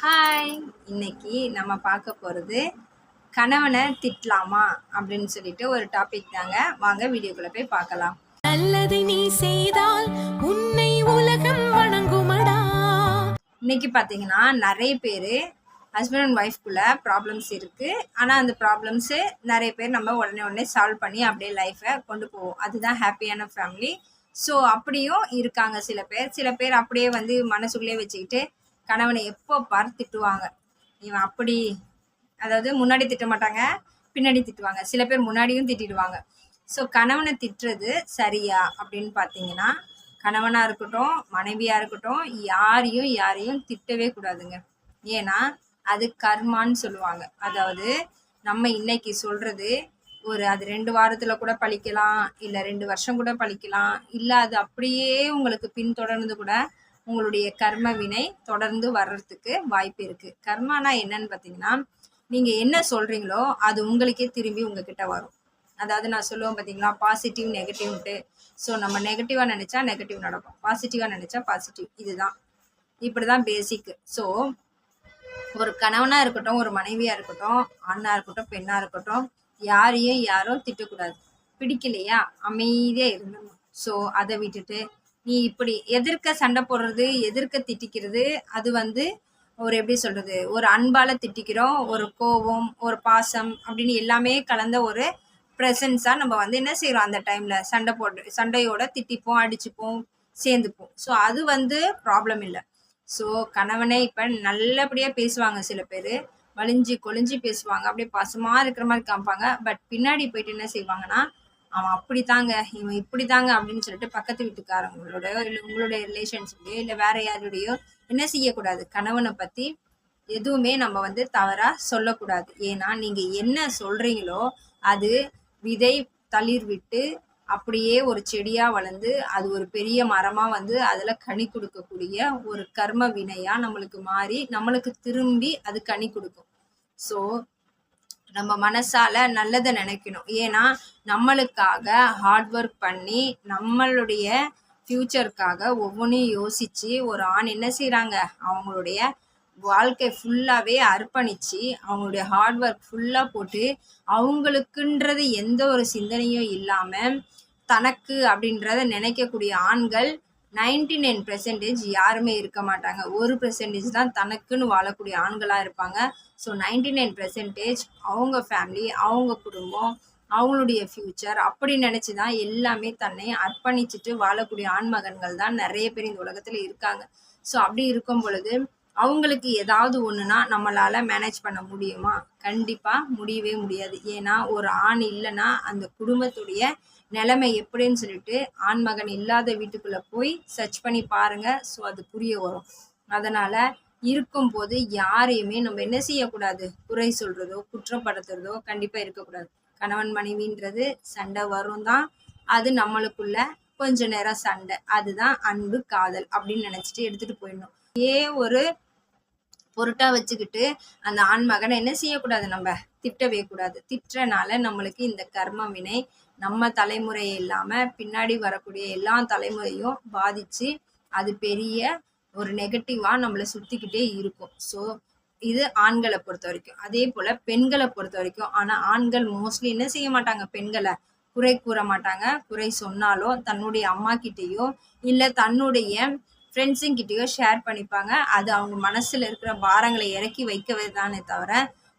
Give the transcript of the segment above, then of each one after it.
Hi இன்னைக்கு நம்ம பார்க்க போகிறது கணவனை திட்டலாமா அப்படின்னு சொல்லிட்டு ஒரு டாபிக் தாங்க. வாங்க வீடியோக்குள்ளே போய் பார்க்கலாம். நல்லதை நீ செய்தால் உன்னை உலகம் வணங்குமடா. இன்னைக்கு பார்த்தீங்கன்னா நிறைய பேர் ஹஸ்பண்ட் அண்ட் ஒய்ஃப்குள்ளே ப்ராப்ளம்ஸ் இருக்குது ஆனால் அந்த ப்ராப்ளம்ஸு நிறைய பேர் நம்ம உடனே உடனே சால்வ் பண்ணி அப்படியே லைஃப்பை கொண்டு போவோம். அதுதான் ஹாப்பியான ஃபேமிலி ஸோ அப்படியும் இருக்காங்க சில பேர். சில பேர் அப்படியே வந்து மனசுக்குள்ளேயே வச்சுக்கிட்டு கணவனை எப்போ பார் திட்டுவாங்க? இவன் அப்படி அதாவது முன்னாடி திட்ட மாட்டாங்க பின்னாடி திட்டுவாங்க. சில பேர் முன்னாடியும் திட்டிடுவாங்க. ஸோ கணவனை திட்டுறது சரியா அப்படின்னு பார்த்தீங்கன்னா கணவனாக இருக்கட்டும் மனைவியாக இருக்கட்டும் யாரையும் யாரையும் திட்டவே கூடாதுங்க. ஏன்னா அது கர்மான்னு சொல்லுவாங்க. அதாவது நம்ம இன்னைக்கு சொல்றது ஒரு அது ரெண்டு வாரத்துல கூட பழிக்கலாம் இல்லை ரெண்டு வருஷம் கூட பழிக்கலாம் இல்லை அது அப்படியே உங்களுக்கு பின்தொடர்ந்து கூட உங்களுடைய கர்ம வினை தொடர்ந்து வர்றதுக்கு வாய்ப்பு இருக்கு. கர்மானா என்னன்னு பார்த்தீங்கன்னா நீங்க என்ன சொல்றீங்களோ அது உங்களுக்கே திரும்பி உங்ககிட்ட வரும். அதாவது நான் சொல்லுவேன் பார்த்தீங்களா பாசிட்டிவ் நெகட்டிவ்ன்ட்டு ஸோ நம்ம நெகட்டிவாக நினச்சா நெகட்டிவ் நடக்கும். பாசிட்டிவாக நினச்சா பாசிட்டிவ் இதுதான். இப்படி தான் பேசிக்கு ஸோ ஒரு கணவனாக இருக்கட்டும் ஒரு மனைவியாக இருக்கட்டும் ஆணாக இருக்கட்டும் பெண்ணாக இருக்கட்டும் யாரையும் யாரும் திட்டக்கூடாது. பிடிக்கலையா? அமைதியாக இருந்தணும் ஸோ அதை விட்டுட்டு நீ இப்படி எதிர்க்க சண்டை போடுறது எதிர்க்க திட்டிக்கிறது அது வந்து ஒரு எப்படி சொல்றது ஒரு அன்பால திட்டிக்கிறோம் ஒரு கோபம் ஒரு பாசம் அப்படின்னு எல்லாமே கலந்த ஒரு ப்ரெசன்ஸாக நம்ம வந்து என்ன செய்கிறோம் அந்த டைமில் சண்டை போட்டு சண்டையோட திட்டிப்போம் அடிச்சுப்போம் சேர்ந்துப்போம். ஸோ அது வந்து ப்ராப்ளம் இல்லை. ஸோ கணவனே இப்போ நல்லபடியாக பேசுவாங்க சில பேர். வலிஞ்சு கொழிஞ்சு பேசுவாங்க. அப்படியே பாசமாக இருக்கிற மாதிரி காமிப்பாங்க. பட் பின்னாடி போயிட்டு என்ன செய்வாங்கன்னா அவன் அப்படி தாங்க இவன் இப்படி தாங்க அப்படின்னு சொல்லிட்டு பக்கத்து வீட்டுக்காரங்களோடயோ இல்லை உங்களுடைய ரிலேஷன்ஸ்லையோ இல்லை வேற யாருடையோ என்ன செய்யக்கூடாது? கணவனை பற்றி எதுவுமே நம்ம வந்து தவறாக சொல்லக்கூடாது. ஏன்னா நீங்கள் என்ன சொல்கிறீங்களோ அது விதை தளிர் விட்டு அப்படியே ஒரு செடியாக வளர்ந்து அது ஒரு பெரிய மரமாக வந்து அதில் கனி கொடுக்கக்கூடிய ஒரு கர்ம வினையாக நம்மளுக்கு மாறி நம்மளுக்கு திரும்பி அது கனி கொடுக்கும். ஸோ நம்ம மனசால நல்லதை நினைக்கணும். ஏன்னா நம்மளுக்காக ஹார்ட் ஒர்க் பண்ணி நம்மளுடைய ஃப்யூச்சருக்காக ஒவ்வொன்றையும் யோசித்து ஒரு ஆண் என்ன செய்கிறாங்க அவங்களுடைய வாழ்க்கை ஃபுல்லாகவே அர்ப்பணித்து அவங்களுடைய ஹார்ட் ஒர்க் ஃபுல்லாக போட்டு அவங்களுக்குன்றது எந்த ஒரு சிந்தனையும் இல்லாமல் தனக்கு அப்படின்றத நினைக்கக்கூடிய ஆண்கள் நைன்டி நைன் பெர்சன்டேஜ் யாருமே இருக்க மாட்டாங்க. ஒரு பெர்சன்டேஜ் தான் தனக்குன்னு வாழக்கூடிய ஆண்களாக இருப்பாங்க. ஸோ நைன்டி நைன் பெர்சன்டேஜ் அவங்க ஃபேமிலி அவங்க குடும்பம் அவங்களுடைய ஃப்யூச்சர் அப்படி நினச்சி தான் எல்லாமே தன்னை அர்ப்பணிச்சுட்டு வாழக்கூடிய ஆண்மகன்கள் தான் நிறைய பேர் இந்த உலகத்தில் இருக்காங்க. ஸோ அப்படி இருக்கும் பொழுது அவங்களுக்கு ஏதாவது ஒன்றுனா நம்மளால் மேனேஜ் பண்ண முடியுமா? கண்டிப்பாக முடியவே முடியாது. ஏன்னா ஒரு ஆண் இல்லைன்னா அந்த குடும்பத்துடைய நிலைமை எப்படின்னு சொல்லிட்டு ஆண்மகன் இல்லாத வீட்டுக்குள்ளே போய் சர்ச் பண்ணி பாருங்க ஸோ அது புரிய வரும். அதனால் இருக்கும்போது யாரையுமே நம்ம என்ன செய்யக்கூடாது? குறை சொல்கிறதோ குற்றப்படுத்துறதோ கண்டிப்பாக இருக்கக்கூடாது. கணவன் மனைவின்றது சண்டை வரும் தான். அது நம்மளுக்குள்ள கொஞ்ச நேரம் சண்டை. அதுதான் அன்பு காதல் அப்படின்னு நினச்சிட்டு எடுத்துகிட்டு போயிடணும். ஏ ஒரு பொருட்டா வச்சுக்கிட்டு அந்த ஆண் மகனை என்ன செய்யக்கூடாது நம்ம? திட்டவே கூடாது திட்டுறனால நம்மளுக்கு இந்த கர்ம வினை நம்ம தலைமுறை இல்லாம பின்னாடி வரக்கூடிய எல்லா தலைமுறையும் பாதிச்சு அது பெரிய ஒரு நெகட்டிவா நம்மளை சுத்திக்கிட்டே இருக்கும். ஸோ இது ஆண்களை பொறுத்த வரைக்கும் அதே போல பெண்களை பொறுத்த வரைக்கும் ஆனா ஆண்கள் மோஸ்ட்லி என்ன செய்ய மாட்டாங்க? பெண்களை குறை கூற மாட்டாங்க. குறை சொன்னாலும் தன்னுடைய அம்மா கிட்டேயோ இல்லை தன்னுடைய ஃப்ரெண்ட்ஸுங்கிட்டேயோ ஷேர் பண்ணிப்பாங்க. அது அவங்க மனசில் இருக்கிற பாரங்களை இறக்கி வைக்கவே தானே தவிர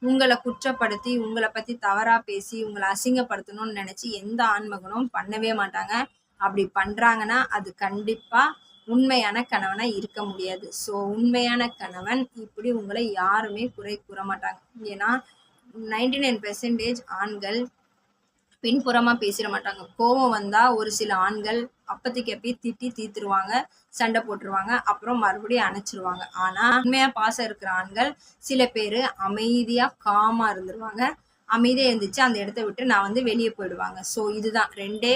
உங்களை குற்றப்படுத்தி உங்களை பற்றி தவறாக பேசி உங்களை அசிங்கப்படுத்தணும்னு நினச்சி எந்த ஆண்மகனும் பண்ணவே மாட்டாங்க. அப்படி பண்ணுறாங்கன்னா அது கண்டிப்பாக உண்மையான கணவனாக இருக்க முடியாது. ஸோ உண்மையான கணவன் இப்படி உங்களை யாருமே குறை கூற மாட்டாங்க. ஏன்னா நைன்டி நைன் பெர்சன்டேஜ் ஆண்கள் பின்புறமாக பேசிட மாட்டாங்க. கோபம் வந்தால் ஒரு சில ஆண்கள் அப்பத்துக்கு அப்பயே திட்டி தீத்துருவாங்க சண்டை போட்டுருவாங்க அப்புறம் மறுபடியும் அணைச்சிருவாங்க. ஆனால் உண்மையாக பாசம் இருக்கிற ஆண்கள் சில பேர் அமைதியாக காமாக இருந்துருவாங்க. அமைதியாக இருந்துச்சு அந்த இடத்த விட்டு நான் வந்து வெளியே போயிடுவாங்க. ஸோ இதுதான். ரெண்டே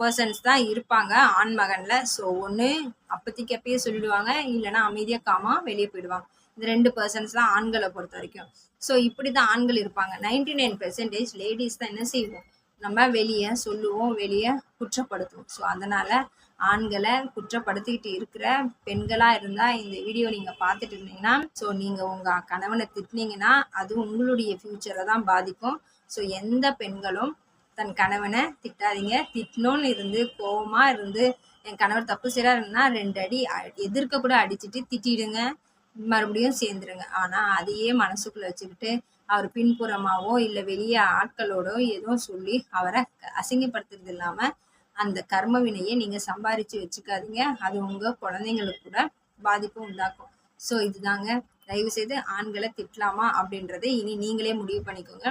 பர்சன்ஸ் தான் இருப்பாங்க ஆண் மகனில். ஸோ ஒன்று அப்பத்திக்கு அப்பயே சொல்லிடுவாங்க இல்லைன்னா அமைதியாக காமா வெளியே போயிடுவாங்க. இந்த ரெண்டு பர்சன்ஸ் தான் ஆண்களை பொறுத்த வரைக்கும். ஸோ இப்படி தான் ஆண்கள் இருப்பாங்க. நைன்டி நைன் பெர்சன்டேஜ் லேடிஸ் தான் என்ன செய்வோம்? நம்ம வெளியே சொல்லுவோம் வெளியே குற்றப்படுத்துவோம். ஸோ அதனால் ஆண்களை குற்றப்படுத்திக்கிட்டு இருக்கிற பெண்களாக இருந்தால் இந்த வீடியோ நீங்கள் பார்த்துட்டு இருந்தீங்கன்னா ஸோ நீங்கள் உங்கள் கணவனை திட்டினீங்கன்னா அது உங்களுடைய ஃப்யூச்சரை தான் பாதிக்கும். ஸோ எந்த பெண்களும் தன் கணவனை திட்டாதீங்க. திட்டணும்னு இருந்து கோபமாக இருந்து என் கணவர் தப்பு செய்கிறாருன்னா ரெண்டு அடி எதிர்க்க கூட அடிச்சுட்டு திட்டிடுங்க. மறுபடியும் சேர்ந்துருங்க. ஆனால் அதையே மனசுக்குள்ளே வச்சுக்கிட்டு அவர் பின்புறமாவோ இல்லை வெளியே ஆட்களோடோ ஏதோ சொல்லி அவரை அசிங்கப்படுத்துறது இல்லாமல் அந்த கர்ம வினையை நீங்கள் சம்பாரித்து வச்சுக்காதீங்க. அது உங்கள் குழந்தைங்களுக்கு கூட பாதிப்பு உண்டாக்கும். ஸோ இதுதாங்க. தயவு செய்து ஆண்களை திட்டலாமா அப்படின்றத இனி நீங்களே முடிவு பண்ணிக்கோங்க.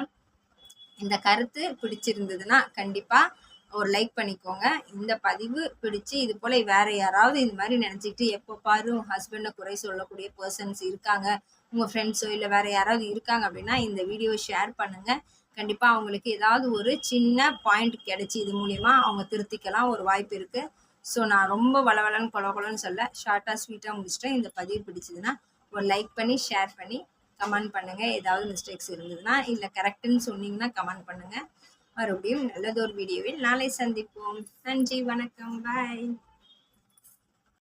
இந்த கருத்து பிடிச்சிருந்ததுன்னா கண்டிப்பாக ஒரு லைக் பண்ணிக்கோங்க. இந்த பதிவு பிடிச்சு இது போல் வேற யாராவது இந்த மாதிரி நினச்சிக்கிட்டு எப்போ பாரு ஹஸ்பண்டை குறை சொல்லக்கூடிய பர்சன்ஸ் இருக்காங்க. உங்கள் ஃப்ரெண்ட்ஸோ இல்லை வேற யாராவது இருக்காங்க அப்படின்னா இந்த வீடியோ ஷேர் பண்ணுங்கள் கண்டிப்பாக அவங்களுக்கு ஏதாவது ஒரு சின்ன பாயிண்ட் கிடைச்சி இது மூலிமா அவங்க திருத்திக்கலாம். ஒரு வாய்ப்பு இருக்குது ஸோ நான் ரொம்ப வளவலன்னு கொல கொலன்னு சொல்ல ஷார்ட்டாக ஸ்வீட்டாக முடிச்சிட்டேன். இந்த பதிவு பிடிச்சதுன்னா ஒரு லைக் பண்ணி ஷேர் பண்ணி கமெண்ட் பண்ணுங்கள் ஏதாவது மிஸ்டேக்ஸ் இருந்ததுன்னா இல்லை கரெக்டுன்னு சொன்னீங்கன்னா கமெண்ட் பண்ணுங்கள் மறுபடியும் நல்லதொரு வீடியோவில் நாளை சந்திப்போம். நன்றி வணக்கம் பாய்